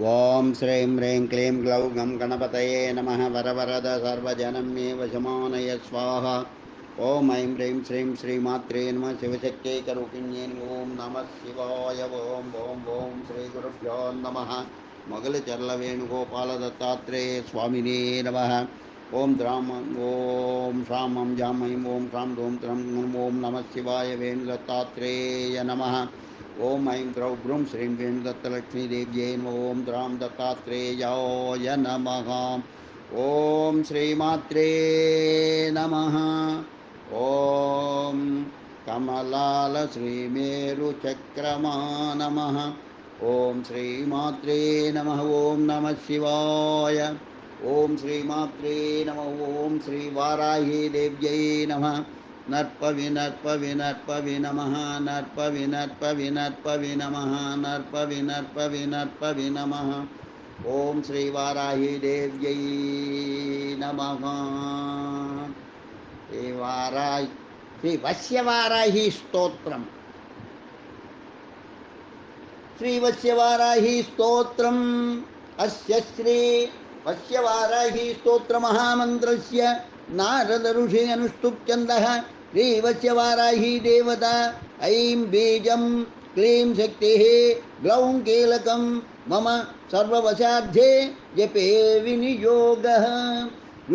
ॐ श्रीं ह्रीं क्लीं ग्लौं गं गणपतये नमः वरवरद सर्वजनं मे वशमानय स्वाहा। ॐ ऐं ह्रीं श्रीं श्रीमात्रे नमः शिवशक्त्यैकरूपिण्ये ॐ नमः शिवाय ॐ ॐ ॐ श्रीगुरुभ्यो नमः मगलचर्लवेणुगोपालदत्तात्रेय स्वामिने नमः। ॐ द्रां ॐ श्रां ॐ जां ऐं ॐ श्रां धूं त्रं ॐ नमः शिवाय वेणुदत्तात्रेय नमः। ॐ ऐं द्रौ ब्रूं श्रीं वेणुदत्तलक्ष्मीदेव्यै नमः ॐ द्रां दत्तात्रेयाय नमः। ॐ श्रीमात्रे नमः। ॐ कमलालश्रीमेरुचक्रमा नमः ॐ श्रीमात्रे नमः। ॐ नमः शिवाय। ॐ श्रीमात्रे नमः। ॐ श्रीवाराही देव्यै नमः। नर्पविनर्पविनर्पवि नमः नर्पविनर्पविनर्पवि नमः नर्पविनर्पविनर्पवि नमः ॐ श्रीवाराही देव्यै नमः श्रीवाराही श्रीवश्यवाराही स्तोत्रम् श्रीवश्यवाराही स्तोत्रम् अनुष्टुप्छन्दः श्रीवश्यवाराही देवता ऐं बीजं क्लीं शक्तिः ग्लौं कीलकं मम सर्ववशार्थे जपे विनियोगः।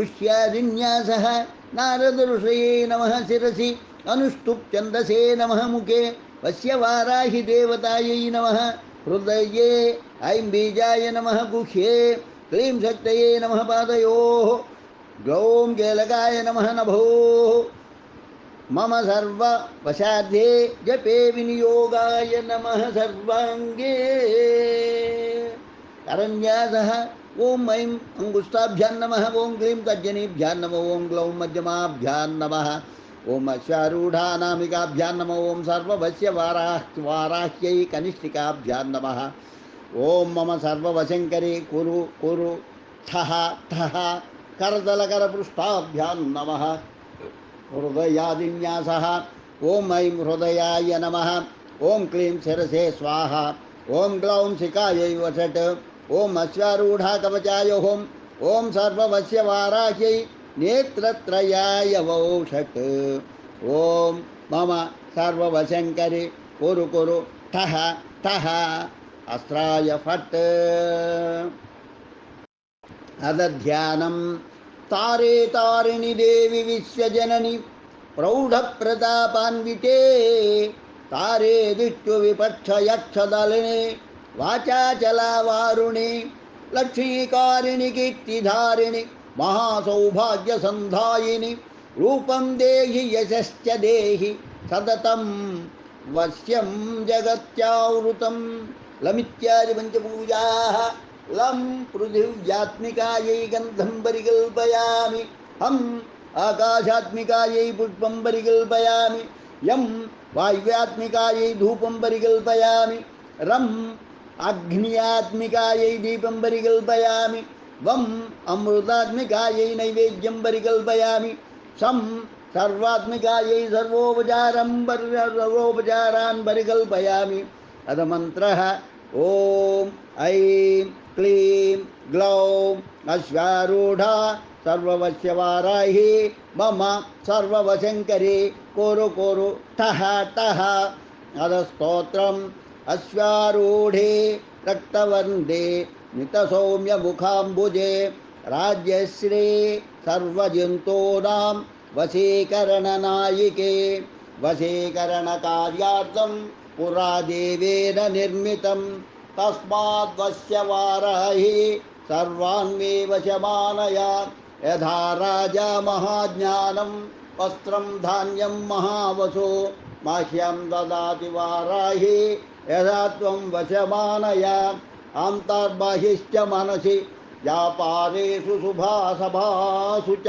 ऋष्यादिन्यासः नारद ऋषये नमः शिरसि, अनुष्टुप्छन्दसे नमः मुखे वश्यवाराहि देवतायै नमः हृदये, ऐं बीजाय नमः गुह्ये, क्लीं शक्तये नमः पादयोः ग्लौं केलकाय नमः नभोः। मम सर्ववशाध्ये जपे विनियोगाय नमः सर्वाङ्गे। करन्यासः ॐ ऐं अङ्गुष्ठाभ्यां नमः ॐ क्लीं तर्जनीभ्यां नमः ॐ ग्लौं मध्यमाभ्यां नमः ॐ अश्वारूढानामिकाभ्यां नमः ॐ सर्ववश्य वाराः वाराह्यै कनिष्ठिकाभ्यां नमः ॐ मम सर्ववशङ्करी कुरु कुरु ठः ठः करतलकरपृष्ठाभ्यां नमः। हृदयादिन्यासः। ॐ ऐं हृदयाय नमः। ॐ क्लीं शिरसे स्वाहा। ॐ ग्लौं शिखायै वषट्। ॐ अश्वारूढाकवचाय। हों ॐ सर्ववस्य वाराह्यै नेत्रत्रयाय वौषट्। ॐ मम सर्ववशङ्करि कुरु कुरु ठः अस्त्राय तारे तारिणि देवि विश्वजननि प्रौढप्रतापान्विते तारे दिष्टुविपक्षयक्षदलिने वाचाचलावारुणि लक्ष्मीकारिणि कीर्तिधारिणि, महासौभाग्यसन्धायिनि, रूपं देहि यशश्च देहि, सततं वश्यं जगत्यावृतं लमित्यादि पञ्चपूजाः लं पृथिव्यात्मिकायै गन्धं परिकल्पयामि। हम् आकाशात्मिकायै पुष्पं परिकल्पयामि। यं वायुव्यात्मिकायै धूपं परिकल्पयामि। रम् अग्न्यात्मिकायै दीपं परिकल्पयामि। वम् अमृतात्मिकायै नैवेद्यं परिकल्पयामि। सं सर्वात्मिकायै सर्वोपचारं सर्वोपचारान् परिकल्पयामि। अधमन्त्रः ॐ ऐं क्लीं ग्लौं अश्वारूढा सर्ववश्यवाराहि मम सर्ववशङ्करी कुरु कुरु ठः ठः अधस्तोत्रम् अश्वारूढे रक्तवन्दे नितसौम्यमुखाम्बुजे राज्यश्री सर्वजन्तूनां वशीकरणनायिके। वशीकरणकार्यार्थं पुरा देवेन निर्मितं। तस्माद्वश्य वाराहि सर्वान् मे वशमानया यथा राजा महाज्ञानं, वस्त्रं धान्यं महावसो। मह्यं ददाति वाराहि, यथा त्वं वशमानया अन्तर्बहिश्च मनसि, व्यापारेषु शुभासभासु च।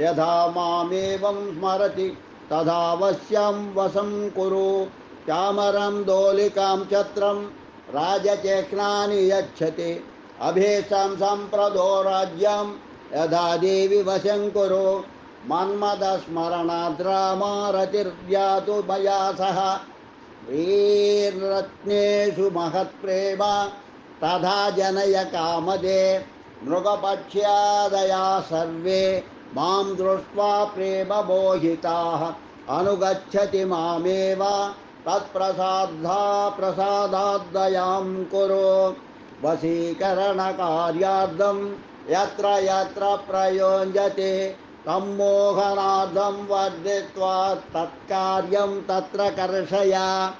यथा मामेवं स्मरति तदावश्यं वशं कुरु। चामरं दोलिकां छत्रं राजचेक्ष्णानि यच्छति। अभीष्टं सम्प्रदो राज्यं, यथा देवि वशं कुरु। मन्मदस्मरणाद्रामारतिर्यातु मया सह वीररत्नेषु महत्प्रेम, तथा जनय कामदे मृगपक्ष्यादया सर्वे माँ दृष्ट्वा प्रेममोहिताः। अनुगच्छति मामेव। तत्प्रसाद्धा प्रसादाद्दयां कुरु। वशीकरणकार्यार्थं यत्र यत्र प्रयोज्यते, तं मोहनार्थं वर्धित्वा तत्कार्यं तत्र कर्षय।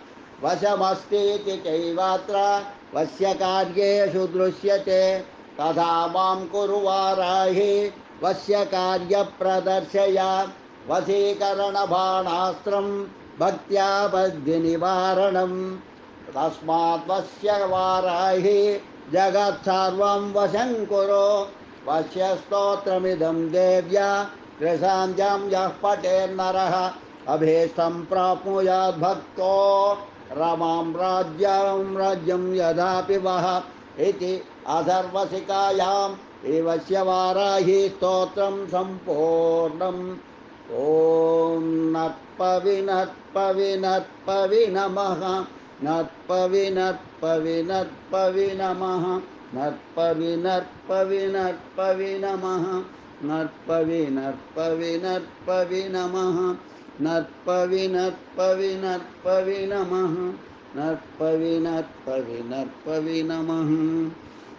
वशमस्तीति चैवात्र वश्य कार्येषु दृश्यते, तथा माँ कुरु वश्य कार्यप्रदर्शय। वशीकरणबाणास्त्रं भक्त्या बद्धिनिवारणं तस्मात् वश्य वाराहि जगत्सर्वं वशं कुरु। वश्य स्तोत्रमिदं देव्या त्रिशान्त्यं यः पठेन्नरः अभीष्टं प्राप्नुयात् भक्तो। रमां राज्यं राज्यं यदापि वः इति एवस्य वाराहि स्तोत्रं सम्पूर्णम्। ॐ नत्पवि नत्पवि नत्पवि नमः नत्पवि नत्पवि नत्पवि नमः नत्पवि नत्पवि नत्पवि नमः नत्पवि नत्पवि नत्पवि नमः नत्पवि नत्पवि नत्पवि नमः नत्पवि नत्पवि नत्पवि नमः